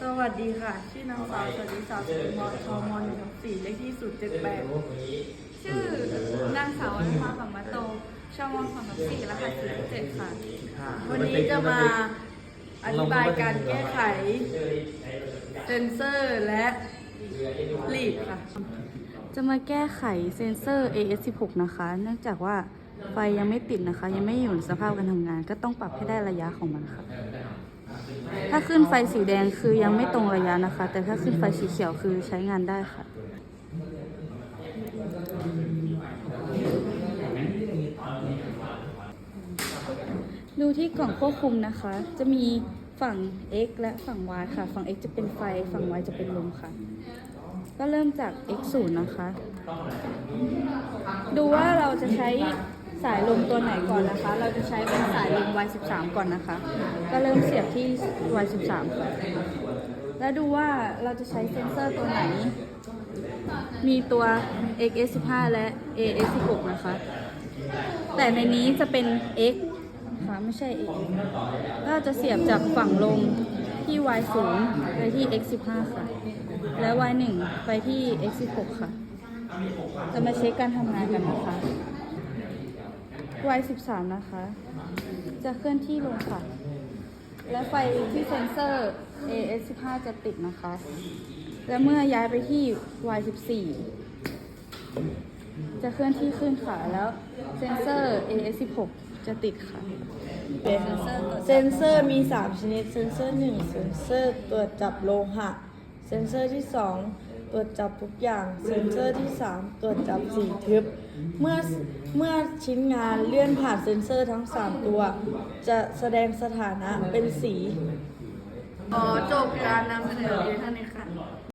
สวัสดีค่ะ ชื่อนางสาวสวัสดีสาวสุมรชมหนึ่งสี่เลขที่ศูนย์เจ็ดแปดชื่อนางสาวอนุภาสัมมาโตชาวมองสองทับสี่รหัสสี่เจ็ดค่ะ วันนี้จะมาอธิบายการแก้ไขเซนเซอร์และลีดค่ะ จะมาแก้ไขเซนเซอร์ AS16 นะคะ เนื่องจากว่าไฟยังไม่ติดนะคะ ยังไม่อยู่ในสภาพการทำงาน ก็ต้องปรับให้ได้ระยะของมันค่ะ ถ้าขึ้นไฟสีแดงคือยังไม่ตรงระยะนะคะ แต่ถ้าขึ้นไฟสีเขียวคือใช้งานได้ค่ะ ดูที่กล่องควบคุมนะคะ จะมีฝั่ง X และฝั่ง Y ค่ะ ฝั่ง X จะเป็นไฟ ฝั่ง Y จะเป็นลมค่ะ ก็เริ่มจาก x 0นะคะ ดูว่าเราจะใช้ สายลมตัวไหนก่อนนะคะ เราจะใช้เป็นสายลม y 1 3 ก่อนนะคะ ก็เริ่มเสียบที่ y 1 3ค่ะแล้วดูว่าเราจะใช้เซ็นเซอร์ตัวไหน มีตัว x s 1 5 และ a s 1 6 นะคะ แต่ในนี้จะเป็น x ค่ะไม่ใช่ a เราจะเสียบจากฝั่งลมที่ y 0 ไปที่ x 1 5 ค่ะ และ y 1 ไปที่ x 1 6 ค่ะ จะมาเช็คการทำงานกันนะคะ y 1 3 นะคะ จะเคลื่อนที่ลงค่ะ และไฟที่เซ็นเซอร์ AS 15 จะติดนะคะ และเมื่อย้ายไปที่ y 14 จะเคลื่อนที่ขึ้นค่ะ แล้วเซ็นเซอร์ AS 16 จะติดค่ะ เซนเซอร์มี 3 ชนิด เซนเซอร์ 1 เซนเซอร์ตรวจจับโลหะ เซนเซอร์ที่ 2 ตรวจจับทุกอย่างเซนเซอร์ที่ 3 ตรวจจับสีทึบ เมื่อเมื่อชิ้นงานเลื่อนผ่านเซนเซอร์ทั้ง 3 ตัว จะแสดงสถานะเป็นสี ขอจบการนำเสนอเพียงเท่านี้ค่ะ